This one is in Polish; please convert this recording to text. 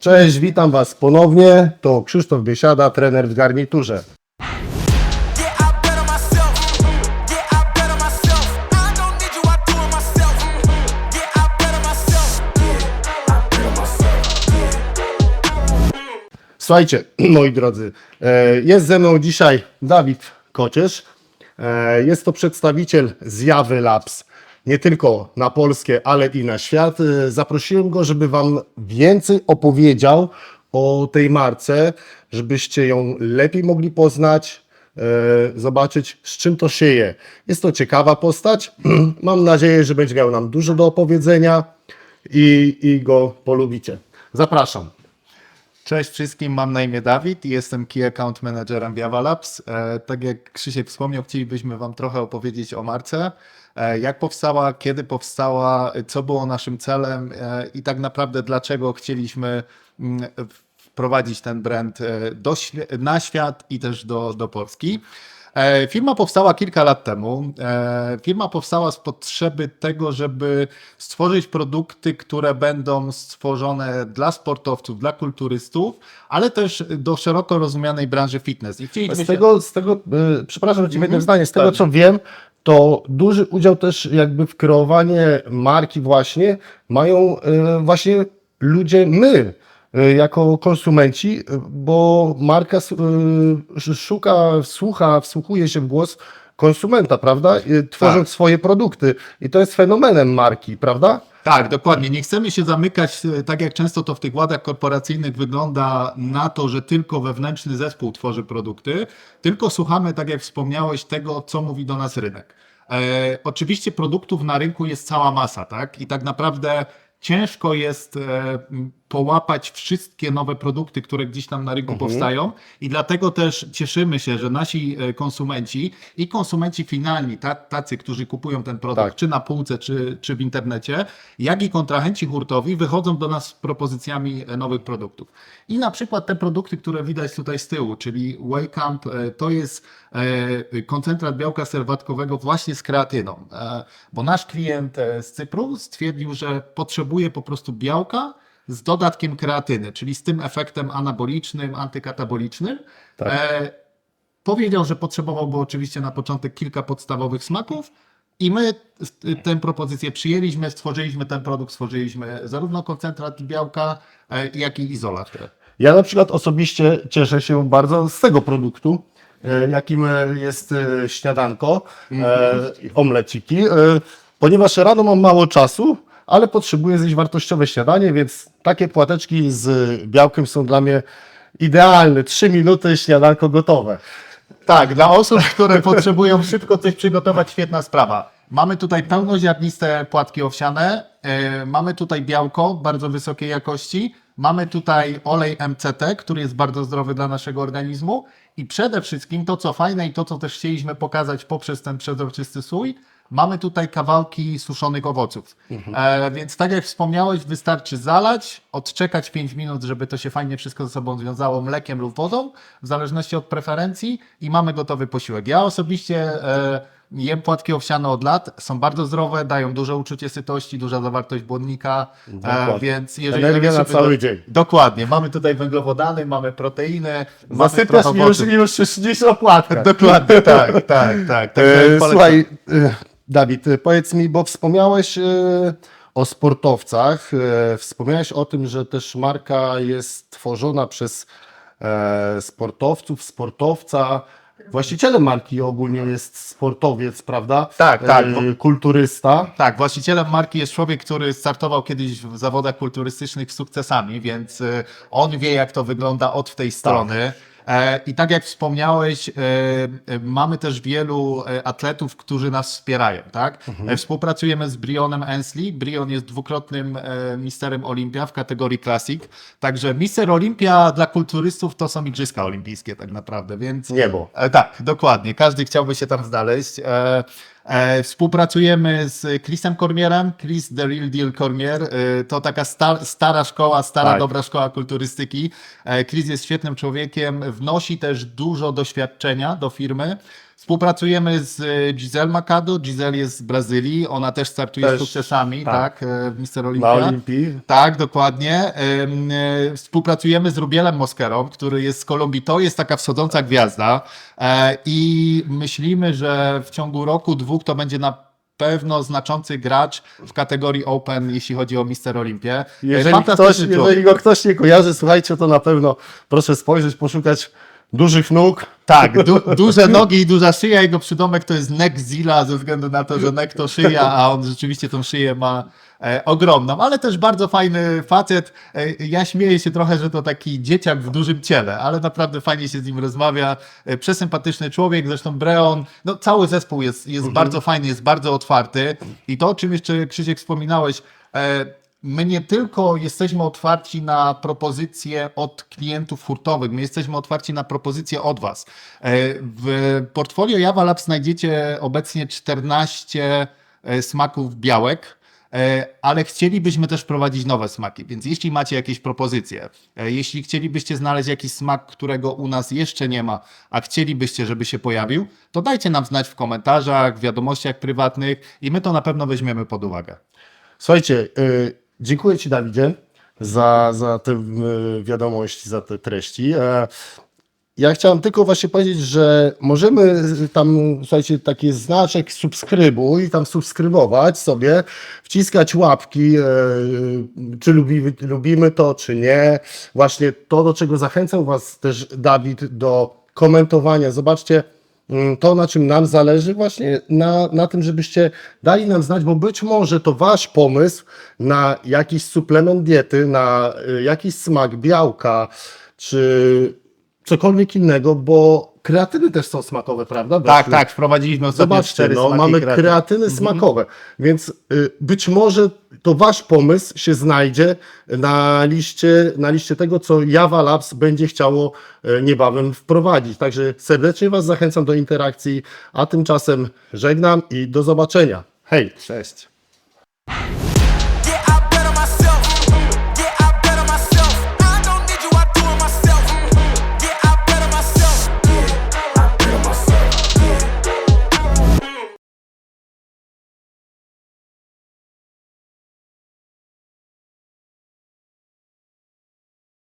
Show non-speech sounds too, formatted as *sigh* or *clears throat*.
Cześć, witam Was ponownie. To Krzysztof Biesiada, trener w garniturze. Słuchajcie, *clears throat* moi drodzy, e, jest ze mną dzisiaj Dawid Kociesz. E, Jest to przedstawiciel Zjawy Labs, nie tylko na Polskę, ale i na świat. E, Zaprosiłem go, żeby Wam więcej opowiedział o tej marce, żebyście ją lepiej mogli poznać, e, zobaczyć, z czym to się je. Jest to ciekawa postać. *clears throat* Mam nadzieję, że będzie miał nam dużo do opowiedzenia i, i go polubicie. Zapraszam. Cześć wszystkim, mam na imię Dawid i jestem Key Account Managerem Java Labs. E, tak jak Krzysiek wspomniał, chcielibyśmy Wam trochę opowiedzieć o marce, e, jak powstała, kiedy powstała, co było naszym celem e, i tak naprawdę dlaczego chcieliśmy mm, wprowadzić ten brand do, na świat i też do, do Polski. E, Firma powstała kilka lat temu. E, Firma powstała z potrzeby tego, żeby stworzyć produkty, które będą stworzone dla sportowców, dla kulturystów, ale też do szeroko rozumianej branży fitness. I Z się- tego, z tego e, przepraszam, że ci jednym zdaniem, z tego co wiem, to duży udział też jakby w kreowanie marki właśnie mają właśnie ludzie, my, jako konsumenci, e, bo marka e, szuka, słucha, wsłuchuje się w głos konsumenta, prawda? Tworząc Tak. swoje produkty. I to jest fenomenem marki, prawda? Tak, dokładnie. Nie chcemy się zamykać, tak jak często to w tych ładach korporacyjnych wygląda, na to, że tylko wewnętrzny zespół tworzy produkty, tylko słuchamy, tak jak wspomniałeś, tego, co mówi do nas rynek. E, oczywiście produktów na rynku jest cała masa, tak? I tak naprawdę ciężko jest e, połapać wszystkie nowe produkty, które gdzieś tam na rynku powstają i dlatego też cieszymy się, że nasi e, konsumenci i konsumenci finalni, ta, tacy, którzy kupują ten produkt, Tak. czy na półce, czy, czy w internecie, jak i kontrahenci hurtowi wychodzą do nas z propozycjami e, nowych produktów. I na przykład te produkty, które widać tutaj z tyłu, czyli Waycamp, e, to jest koncentrat białka serwatkowego właśnie z kreatyną, bo nasz klient z Cypru stwierdził, że potrzebuje po prostu białka z dodatkiem kreatyny, czyli z tym efektem anabolicznym, antykatabolicznym. Tak. E, Powiedział, że potrzebowałby oczywiście na początek kilka podstawowych smaków i my tę propozycję przyjęliśmy, stworzyliśmy ten produkt, stworzyliśmy zarówno koncentrat białka, e, jak i izolat. Ja na przykład osobiście cieszę się bardzo z tego produktu, e, jakim jest e, śniadanko, e, omleciki, ponieważ rano mam mało czasu, ale potrzebuję zjeść wartościowe śniadanie, więc takie płateczki z białkiem są dla mnie idealne. Trzy minuty, śniadanko gotowe. Tak, dla osób, które *laughs* potrzebują szybko coś przygotować, świetna sprawa. Mamy tutaj pełnoziarniste płatki owsiane, e, mamy tutaj białko bardzo wysokiej jakości, mamy tutaj olej MCT, który jest bardzo zdrowy dla naszego organizmu i przede wszystkim to, co fajne i to, co też chcieliśmy pokazać poprzez ten przezroczysty sój, mamy tutaj kawałki suszonych owoców. E, więc tak jak wspomniałeś, wystarczy zalać, odczekać 5 minut, żeby to się fajnie wszystko ze sobą związało mlekiem lub wodą, w zależności od preferencji i mamy gotowy posiłek. Ja osobiście e, jem płatki owsiane od lat, są bardzo zdrowe, dają duże uczucie sytości, duża zawartość błonnika, e, więc jeżeli Energia na cały do- dzień. Dokładnie, mamy tutaj węglowodany, mamy proteiny, mamy Zasypiasz trochę mi już, już, gdzieś opłatka. Dokładnie, tak, tak, tak. Także E. Słuchaj, e, Dawid, e, powiedz mi, bo wspomniałeś e, o sportowcach, e, wspomniałeś o tym, że też marka jest tworzona przez sportowców, sportowca. Właścicielem marki ogólnie jest sportowiec, prawda? Tak, tak, E, Kulturysta. Tak, właścicielem marki jest człowiek, który startował kiedyś w zawodach kulturystycznych z sukcesami, więc y, on wie, jak to wygląda od tej strony. E, I tak jak wspomniałeś, e, e, mamy też wielu e, atletów, którzy nas wspierają. Tak? E, Współpracujemy z Brionem Ensley. Brion jest dwukrotnym e, misterem Olimpia w kategorii Classic. Także mister Olimpia dla kulturystów to są Igrzyska Olimpijskie tak naprawdę, więc Niebo. E, tak, dokładnie. Każdy chciałby się tam znaleźć. E, współpracujemy z Chrisem Cormierem. Chris The Real Deal Cormier. E, to taka sta, stara szkoła, stara, Tak. dobra szkoła kulturystyki. E, Chris jest świetnym człowiekiem, wnosi też dużo doświadczenia do firmy. Współpracujemy z e, Giselle Macado. Giselle jest z Brazylii. Ona też startuje Też, z sukcesami, tak. tak, e, w Mister Na Olympia. Olimpii. Tak, dokładnie. E, Współpracujemy z Rubielem Moskerą, który jest z Kolumbii. To jest taka wschodząca gwiazda i myślimy, że w ciągu roku, dwóch to będzie na pewno znaczący gracz w kategorii Open, jeśli chodzi o Mister Olimpię. Jeżeli ktoś, jeżeli go ktoś nie kojarzy, słuchajcie, to na pewno proszę spojrzeć, poszukać dużych nóg. Tak, du duże nogi i duża szyja. Jego przydomek to jest Neckzilla, ze względu na to, że neck to szyja, a on rzeczywiście tą szyję ma e, ogromną, ale też bardzo fajny facet. E, ja śmieję się trochę, że to taki dzieciak w dużym ciele, ale naprawdę fajnie się z nim rozmawia. E, przesympatyczny człowiek, zresztą Breon, no cały zespół jest, jest bardzo fajny, jest bardzo otwarty. I to, o czym jeszcze Krzysiek wspominałeś, e, My nie tylko jesteśmy otwarci na propozycje od klientów hurtowych, my jesteśmy otwarci na propozycje od Was. E, W portfolio Java Lab znajdziecie obecnie 14 e, smaków białek, e, ale chcielibyśmy też prowadzić nowe smaki, więc jeśli macie jakieś propozycje, jeśli chcielibyście znaleźć jakiś smak, którego u nas jeszcze nie ma, a chcielibyście, żeby się pojawił, to dajcie nam znać w komentarzach, w wiadomościach prywatnych i my to na pewno weźmiemy pod uwagę. Słuchajcie, y, dziękuję Ci Dawidzie za, za tę y, wiadomość, za te treści. E, ja chciałem tylko właśnie powiedzieć, że możemy tam, słuchajcie, taki znaczek subskrybuj, tam subskrybować sobie, wciskać łapki, e, czy lubimy, lubimy to, czy nie. Właśnie to, do czego zachęcał Was też Dawid, do komentowania. Zobaczcie, to, na czym nam zależy, właśnie na, na tym, żebyście dali nam znać, bo być może to Wasz pomysł na jakiś suplement diety, na y, jakiś smak białka, czy cokolwiek innego, bo kreatyny też są smakowe, prawda? Tak, Weszły. tak, wprowadziliśmy ostatnio Zobaczcie, cztery no, smaki mamy kreatyny. kreatyny smakowe, więc y, być może to Wasz pomysł się znajdzie na liście, na liście tego, co Java Labs będzie chciało y, niebawem wprowadzić. Także serdecznie Was zachęcam do interakcji, a tymczasem żegnam i do zobaczenia. Hej! Cześć.